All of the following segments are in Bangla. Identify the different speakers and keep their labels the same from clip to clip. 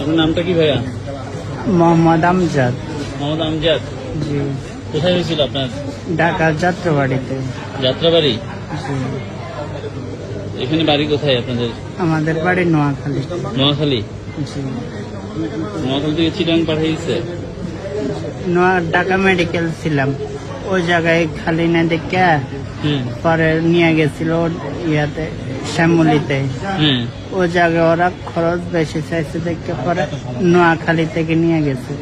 Speaker 1: আপনার নামটা কি ভাইয়া?
Speaker 2: মোহাম্মদ আমজাদ।
Speaker 1: মোহাম্মদ আমজাদ।
Speaker 2: জি।
Speaker 1: কোথায় হয়েছিল আপনার?
Speaker 2: ঢাকার যাত্রাবাড়িতে।
Speaker 1: যাত্রাবাড়ি? এখানে বাড়ি কোথায় আপনাদের?
Speaker 2: আমাদের বাড়ি নোয়াখালী।
Speaker 1: নোয়াখালী? নোয়াখালী থেকে চিটাং পাঠিয়েছে?
Speaker 2: নোয়া ঢাকা মেডিকেল ছিলাম। ওই জায়গায় খালি না দেখে পরে নিয়ে গেছিল ইয়াতে। শ্যামলিতে। ও জায়গায় ওরা খরচ বেশি চাইছে দেখতে পরে নোয়াখালী থেকে নিয়ে গেছে।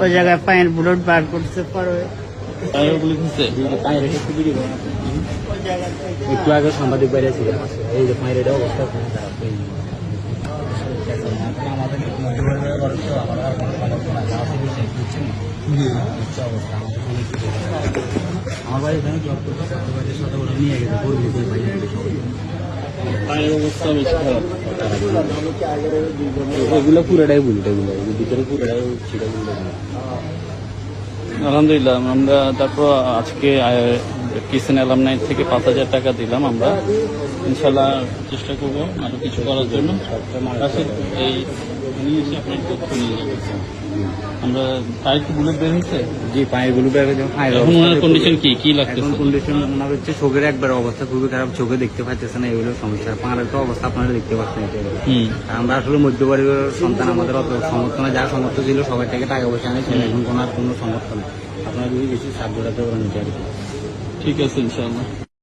Speaker 2: ওই জায়গায় পায়ের বুলেট বার করছে পরে।
Speaker 3: একটু আগে সাংবাদিক বাইরে ছিল। এই যে পায়ের এটা অবস্থা আমার বাড়ি এখানে জব করতে নিয়ে গেছে।
Speaker 1: পায়ের অবস্থা বেশি খারাপ
Speaker 3: এগুলো পুরোটাই ভিতরে পুরোটাই ছিল বুলেট
Speaker 1: আলহামদুলিল্লাহ আমরা তারপর আজকে কিসেন অ্যালামনাই থেকে পাঁচ হাজার টাকা দিলাম আমরা। ইনশাল্লাহ চেষ্টা করব আরও কিছু করার জন্য। এই নিয়ে এসে আপনার তথ্য নিয়ে যাবেন। আমরা পায়ের কি বুলেট বের হয়েছে?
Speaker 3: জি পায়েরগুলো বের হয়েছে
Speaker 1: এখন ওনার কন্ডিশন কি? কি
Speaker 3: এখন
Speaker 1: লাগতেছে?
Speaker 3: কন্ডিশন ওনার হচ্ছে চোখের একবার অবস্থা খুবই খারাপ চোখে দেখতে পাচ্ছে না এগুলো সমস্যা। পাঁড়ের তো অবস্থা আপনারা দেখতে পাচ্ছেন আমরা আসলে মধ্যপরিবারের সন্তান আমাদের অত সমর্থ না যার সমর্থ ছিল সবার থেকে টাকা পয়সা এখন কোনো আর কোনো সমর্থ নেই। আপনারা যদি বেশি সাহায্য করতে পারেন এটা আর কি।
Speaker 1: ঠিক আছে ইনশাল্লাহ